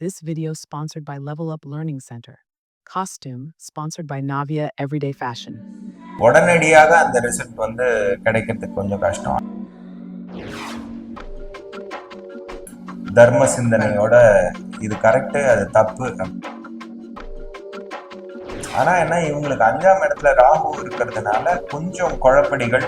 This video sponsored by Level Up Learning Center. Costume sponsored by Navia Everyday Fashion. உடனடியாக அந்த result வந்து கிடைக்கிறதுக்கு கொஞ்சம் கஷ்டம் தர்ம சிந்தனையோட இது கரெக்டு அது தப்பு ஆனா என்ன இவங்களுக்கு அஞ்சாம் இடத்துல ராகு இருக்கிறதுனால கொஞ்சம் குழப்படிகள்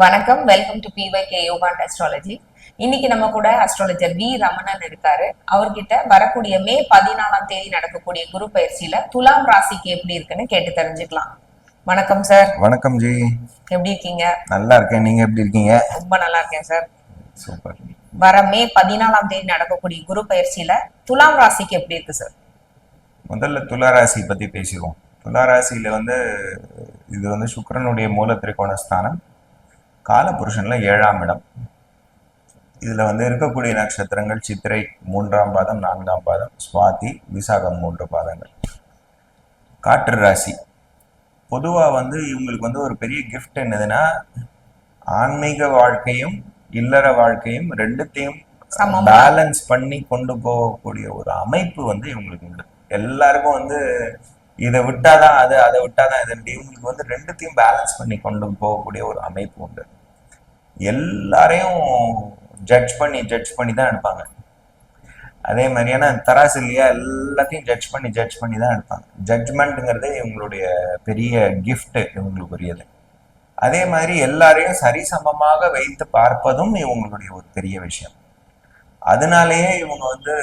வணக்கம். Welcome to BYK yoga astrology இன்னைக்கு நம்ம கூட அஸ்ட்ராலஜர் வி ரமணன் இருக்காரு. அவர்கிட்ட வரக்கூடிய மே பதினாலாம் தேதி நடக்கக்கூடிய குரு பயிற்சியில துலாம் ராசிக்கு எப்படி இருக்குன்னு கேட்டு தெரிஞ்சுக்கலாம். வணக்கம் சார் வணக்கம் ஜி. எப்படி இருக்கீங்க? நல்லா இருக்கேன். நீங்க எப்படி இருக்கீங்க? ரொம்ப நல்லா இருக்கேன் சார் சூப்பர். வர மே பதினாலாம் தேதி நடக்கக்கூடிய குரு பயிற்சியில துலாம் ராசிக்கு எப்படி இருக்கு சார் முதல்ல துளாராசி பத்தி பேசிடுவோம். துளாராசியில வந்து இது வந்து சுக்கிரனுடைய மூல திரிகோண ஸ்தானம். காலபுருஷன்ல ஏழாம் இடம். இதுல வந்து இருக்கக்கூடிய நட்சத்திரங்கள் சித்திரை மூன்றாம் பாதம் நான்காம் பாதம் சுவாதி விசாகம் மூன்று பாதங்கள். காற்று ராசி. பொதுவா வந்து இவங்களுக்கு வந்து ஒரு பெரிய கிஃப்ட் என்னதுன்னா ஆன்மீக வாழ்க்கையும் இல்லற வாழ்க்கையும் ரெண்டுத்தையும். பேலன்ஸ் பண்ணி கொண்டு போகக்கூடிய ஒரு அமைப்பு வந்து இவங்களுக்கு உண்டு. எல்லாருக்கும் வந்து இதை விட்டாதான் அது அதை விட்டாதான் இது இவங்களுக்கு வந்து ரெண்டுத்தையும் பேலன்ஸ் பண்ணி கொண்டு போகக்கூடிய ஒரு அமைப்பு உண்டு. எல்லாரையும் ஜட்ஜ் பண்ணி ஜட்ஜ் பண்ணி தான் எடுப்பாங்க. அதே மாதிரியான தராசு இல்லையா எல்லாத்தையும் ஜட்ஜ் பண்ணி ஜட்ஜ் பண்ணி தான் எடுப்பாங்க. ஜட்ஜ்மெண்ட்டுங்கிறது இவங்களுடைய பெரிய கிஃப்ட்டு இவங்களுக்கு உரியது அதே மாதிரி எல்லாரையும் சரிசமமாக வைத்து பார்ப்பதும் இவங்களுடைய ஒரு பெரிய விஷயம். அதனாலேயே இவங்க வந்து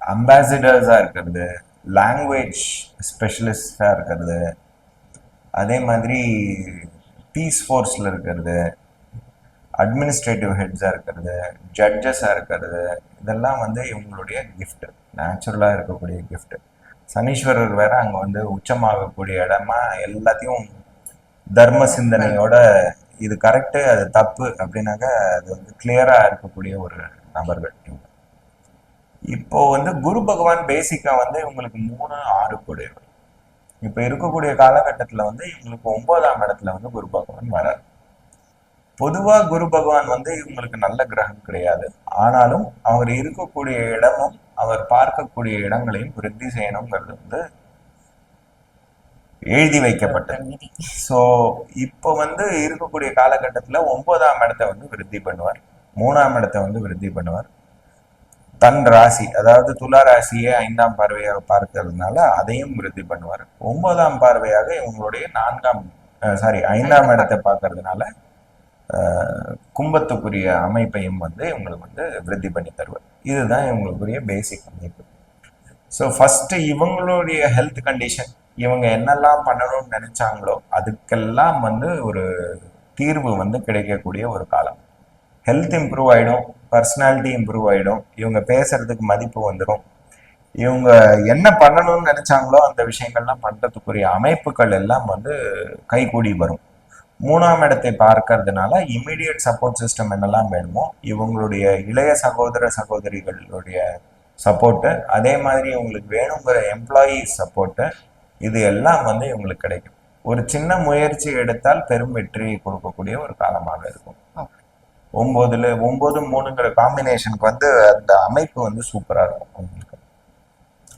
அம்பாசிடர்ஸாக இருக்கிறது லாங்குவேஜ் ஸ்பெஷலிஸ்டாக இருக்கிறது. அதே மாதிரி பீஸ் ஃபோர்ஸில் இருக்கிறது. அட்மினிஸ்ட்ரேட்டிவ் ஹெட்ஸாக இருக்கிறது. ஜட்ஜஸாக இருக்கிறது. இதெல்லாம் வந்து இவங்களுடைய கிஃப்ட்டு நேச்சுரலாக இருக்கக்கூடிய கிஃப்ட்டு சனீஸ்வரர் வேற அங்கே வந்து உச்சமாகக்கூடிய இடமா எல்லாத்தையும் தர்ம சிந்தனையோட இது கரெக்டு அது தப்பு அப்படின்னாக்கா அது வந்து கிளியராக இருக்கக்கூடிய ஒரு நபர்கள் இவங்க. இப்போ வந்து குரு பகவான் பேசிக்கா வந்து இவங்களுக்கு மூணு ஆறு கூடியவர் இப்போ இருக்கக்கூடிய காலகட்டத்தில் வந்து இவங்களுக்கு ஒன்பதாம் இடத்துல வந்து குரு பகவான் வரார். பொதுவா குரு பகவான் வந்து இவங்களுக்கு நல்ல கிரகம் கிடையாது. ஆனாலும் அவர் இருக்கக்கூடிய இடமும் அவர் பார்க்கக்கூடிய இடங்களையும் விருத்தி செய்யணுங்கிறது வந்து எழுதி வைக்கப்பட்டது. ஸோ இப்போ வந்து இருக்கக்கூடிய காலகட்டத்தில் ஒன்பதாம் இடத்தை வந்து விருத்தி பண்ணுவார். மூணாம் இடத்தை வந்து விருத்தி பண்ணுவார். தன் ராசி அதாவது துலா ராசியை ஐந்தாம் பார்வையாக பார்க்கறதுனால அதையும் விருத்தி பண்ணுவார். ஒன்பதாம் பார்வையாக இவங்களுடைய நான்காம் சாரி ஐந்தாம் இடத்தை பார்க்கறதுனால கும்பத்துக்குரிய அமைப்பையும் வந்து இவங்களுக்கு வந்து விருத்தி பண்ணி தருவார். இதுதான் இவங்களுக்குரிய பேசிக் அமைப்பு. ஸோ ஃபஸ்ட்டு இவங்களுடைய ஹெல்த் கண்டிஷன் இவங்க என்னெல்லாம் பண்ணணும்னு நினைச்சாங்களோ அதுக்கெல்லாம் வந்து ஒரு தீர்வு வந்து கிடைக்கக்கூடிய ஒரு காலம். ஹெல்த் இம்ப்ரூவ் ஆகிடும் பர்சனாலிட்டி இம்ப்ரூவ் ஆகிடும் இவங்க பேசுறதுக்கு மதிப்பு வந்துடும் இவங்க என்ன பண்ணணும்னு நினைச்சாங்களோ அந்த விஷயங்கள்லாம் பண்ணுறதுக்குரிய அமைப்புகள் எல்லாம் வந்து கைகூடி வரும். மூணாம் இடத்தை பார்க்கறதுனால இமிடியட் சப்போர்ட் சிஸ்டம் என்னெல்லாம் வேணுமோ இவங்களுடைய இளைய சகோதர சகோதரிகளுடைய சப்போர்ட்டு அதே மாதிரி இவங்களுக்கு வேணுங்கிற எம்ப்ளாயீஸ் சப்போர்ட்டு இது எல்லாம் வந்து இவங்களுக்கு கிடைக்கும். ஒரு சின்ன முயற்சி எடுத்தால் பெரும் வெற்றியை கொடுக்கக்கூடிய ஒரு காலமாக இருக்கும். ஒன்பதுல ஒன்பது மூணுங்கிற காம்பினேஷனுக்கு வந்து அந்த அமைப்பு வந்து சூப்பரா இருக்கும் உங்களுக்கு.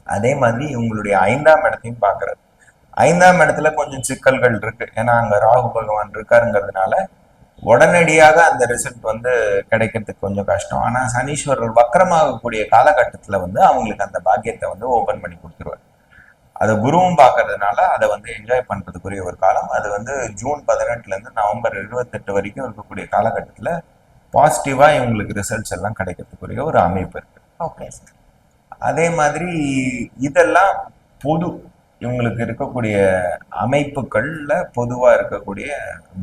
அதே மாதிரி இவங்களுடைய ஐந்தாம் இடத்தையும் பார்க்கறது ஐந்தாம் இடத்துல கொஞ்சம் சிக்கல்கள் இருக்கு. ஏன்னா அங்க ராகு பகவான் இருக்காருங்கிறதுனால உடனடியாக அந்த ரிசல்ட் வந்து கிடைக்கிறதுக்கு கொஞ்சம் கஷ்டம். ஆனா சனீஸ்வரர் வக்கரமாகக்கூடிய காலகட்டத்துல வந்து அவங்களுக்கு அந்த பாக்கியத்தை வந்து ஓபன் பண்ணி கொடுத்துருவார். அதை குருவும் பார்க்கறதுனால அதை வந்து என்ஜாய் பண்றதுக்குரிய ஒரு காலம். அது வந்து ஜூன் பதினெட்டுல இருந்து நவம்பர் இருபத்தெட்டு வரைக்கும் இருக்கக்கூடிய காலகட்டத்துல பாசிட்டிவா இவங்களுக்கு ரிசல்ட்ஸ் எல்லாம் கிடைக்கிறதுக்குரிய ஒரு அமைப்பு இருக்கு. ஓகே சார் அதே மாதிரி இதெல்லாம் பொது இவங்களுக்கு இருக்கக்கூடிய அமைப்புகள்ல பொதுவா இருக்கக்கூடிய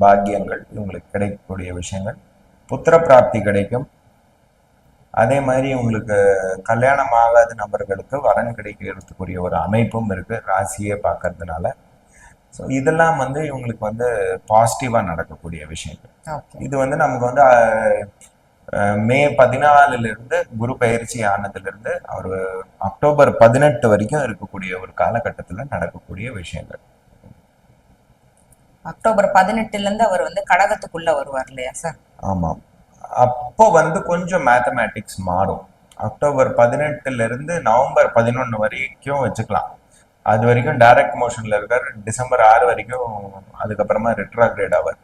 பாக்கியங்கள் இவங்களுக்கு கிடைக்கக்கூடிய விஷயங்கள் புத்திர பிராப்தி கிடைக்கும். அதே மாதிரி உங்களுக்கு கல்யாணம் ஆகாத நபர்களுக்கு வரன் கிடைக்கிறதுக்குரிய ஒரு அமைப்பும் இருக்கு. ராசியே பார்க்கறதுனால ஸோ இதெல்லாம் வந்து இவங்களுக்கு வந்து பாசிட்டிவா நடக்கக்கூடிய விஷயங்கள். இது வந்து நமக்கு வந்து மே பதினாலுல இருந்து குரு பயிற்சி ஆனதுல இருந்து அவர் அக்டோபர் பதினெட்டு வரைக்கும் இருக்கக்கூடிய ஒரு காலகட்டத்துல நடக்கக்கூடிய விஷயங்கள். அக்டோபர் பதினெட்டுல இருந்து அவர் வந்து கடகத்துக்குள்ள வருவார் இல்லையா சார்? ஆமாம் அப்போ வந்து கொஞ்சம் மேத்தமேட்டிக்ஸ் மாறும். அக்டோபர் பதினெட்டுல இருந்து நவம்பர் பதினொன்று வரைக்கும் வச்சுக்கலாம். அது வரைக்கும் டைரக்ட் மோஷன்ல இருக்கார். டிசம்பர் ஆறு வரைக்கும் அதுக்கப்புறமா ரெட்ராகிரேட் ஆவார்.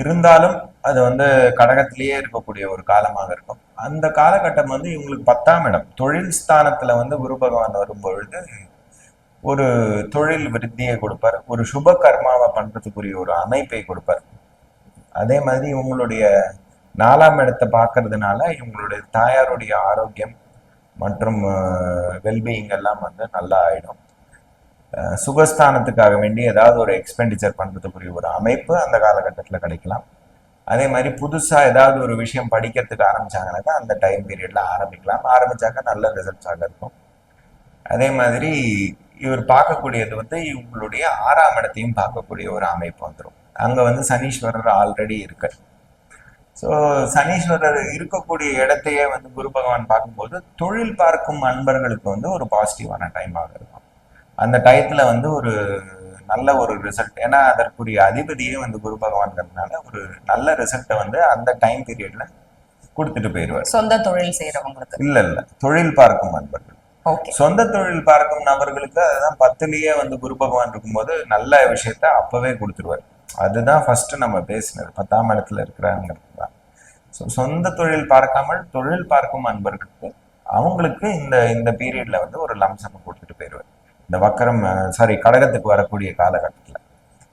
இருந்தாலும் அது வந்து கடகத்திலேயே இருக்கக்கூடிய ஒரு காலமாக இருக்கும். அந்த காலகட்டம் வந்து இவங்களுக்கு பத்தாம் இடம். தொழில் ஸ்தானத்துல வந்து குரு பகவான் வரும்பொழுது ஒரு தொழில் விருத்தியை கொடுப்பார். ஒரு சுப கர்மாவை பண்றதுக்குரிய ஒரு அமைப்பை கொடுப்பார். அதே மாதிரி இவங்களுடைய நாலாம் இடத்தை பார்க்கறதுனால இவங்களுடைய தாயாருடைய ஆரோக்கியம் மற்றும் வெல்பீயிங் எல்லாம் வந்து நல்லா ஆயிடும் சுகஸ்தானத்துக்காக வேண்டி ஏதாவது ஒரு எக்ஸ்பெண்டிச்சர் பண்ணுறதுக்குரிய ஒரு அமைப்பு அந்த காலகட்டத்தில் கிடைக்கலாம். அதே மாதிரி புதுசாக ஏதாவது ஒரு விஷயம் படிக்கிறதுக்கு ஆரம்பிச்சாங்கனாக்கா அந்த டைம் பீரியடில் ஆரம்பிக்கலாம். ஆரம்பித்தாக்கா நல்ல ரிசல்ட்ஸாக இருக்கும். அதே மாதிரி இவர் பார்க்கக்கூடியது வந்து இவங்களுடைய ஆறாம் இடத்தையும் பார்க்கக்கூடிய ஒரு அமைப்பு வந்துடும் அங்கே வந்து சனீஸ்வரர் ஆல்ரெடி இருக்கு. ஸோ சனீஸ்வரர் இருக்கக்கூடிய இடத்தையே வந்து குரு பகவான் பார்க்கும்போது தொழில் பார்க்கும் அன்பர்களுக்கு வந்து ஒரு பாசிட்டிவான டைமாக இருக்கும். அந்த டயத்துல வந்து ஒரு நல்ல ஒரு ரிசல்ட் ஏன்னா அதற்குரிய அதிபதியே வந்து குரு பகவான்கிறதுனால ஒரு நல்ல ரிசல்ட்டை வந்து அந்த டைம் பீரியட்ல கொடுத்துட்டு போயிடுவார் சொந்த தொழில் செய்யறவங்களுக்கு இல்ல இல்ல. தொழில் பார்க்கும் அன்பர்கள் சொந்த தொழில் பார்க்கும் நபர்களுக்கு அதுதான் பத்துலயே வந்து குரு பகவான் இருக்கும்போது நல்ல விஷயத்த அப்பவே கொடுத்துருவார். அதுதான் ஃபர்ஸ்ட் நம்ம பேசினது பத்தாம் இடத்துல இருக்கிறாங்கிறது தான் ஸோ சொந்த தொழில் பார்க்காமல் தொழில் பார்க்கும் அன்பர்களுக்கு அவங்களுக்கு இந்த இந்த பீரியட்ல வந்து ஒரு லம்சம் கொடுத்துட்டு போயிடுவார் இந்த வக்கரம் சாரி கடகத்துக்கு வரக்கூடிய காலகட்டத்தில்.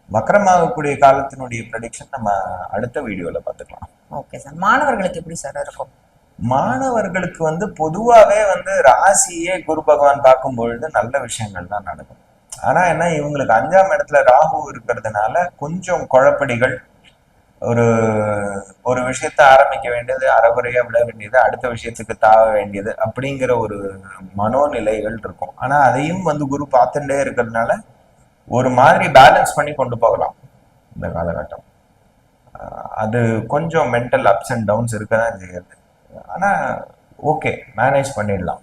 வக்கரமாகக்கூடிய காலத்தினுடைய ப்ரெடிக்ஷன் நம்ம அடுத்த வீடியோல பார்த்துக்கலாம். ஓகே சார் மாணவர்களுக்கு எப்படி சார் இருக்கும்? மாணவர்களுக்கு வந்து பொதுவாகவே வந்து ராசியே குரு பகவான் பார்க்கும் பொழுது நல்ல விஷயங்கள் தான் நடக்கும். ஆனா என்ன இவங்களுக்கு அஞ்சாம் இடத்துல ராகு இருக்கிறதுனால கொஞ்சம் குழப்படிகள் ஒரு ஒரு விஷயத்த ஆரம்பிக்க வேண்டியது அறகுறையா விட வேண்டியது அடுத்த விஷயத்துக்கு தாவ வேண்டியது அப்படிங்கிற ஒரு மனோநிலைகள் இருக்கும். ஆனா அதையும் வந்து குரு பார்த்துட்டே இருக்கிறதுனால ஒரு மாதிரி பேலன்ஸ் பண்ணி கொண்டு போகலாம் இந்த காலகட்டம். அது கொஞ்சம் மென்டல் அப்ஸ் அண்ட் டவுன்ஸ் இருக்க தான் செய்யுது. ஆனா ஓகே மேனேஜ் பண்ணிடலாம்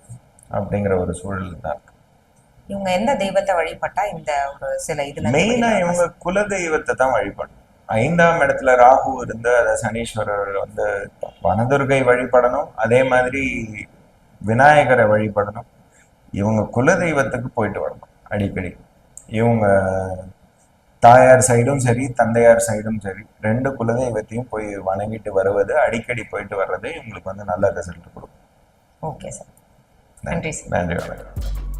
அப்படிங்கிற ஒரு சூழல் தான் இருக்கு. இவங்க எந்த தெய்வத்தை வழிபட்டா இந்த ஒரு சில இதுல மெயினா இவங்க குல தெய்வத்தை தான் வழிபடணும். ஐந்தாம் இடத்துல ராகு இருந்து அதை சனீஸ்வரர் வந்து வனதுர்கை வழிபடணும். அதே மாதிரி விநாயகரை வழிபடணும். இவங்க குல தெய்வத்துக்கு போயிட்டு வரணும் அடிக்கடி. இவங்க தாயார் சைடும் சரி தந்தையார் சைடும் சரி ரெண்டு குலதெய்வத்தையும் போய் வணங்கிட்டு வருவது அடிக்கடி போயிட்டு வர்றது இவங்களுக்கு வந்து நல்ல ரிசல்ட் கொடுக்கும். Okay sir. நன்றி சார். நன்றி வணக்கம்.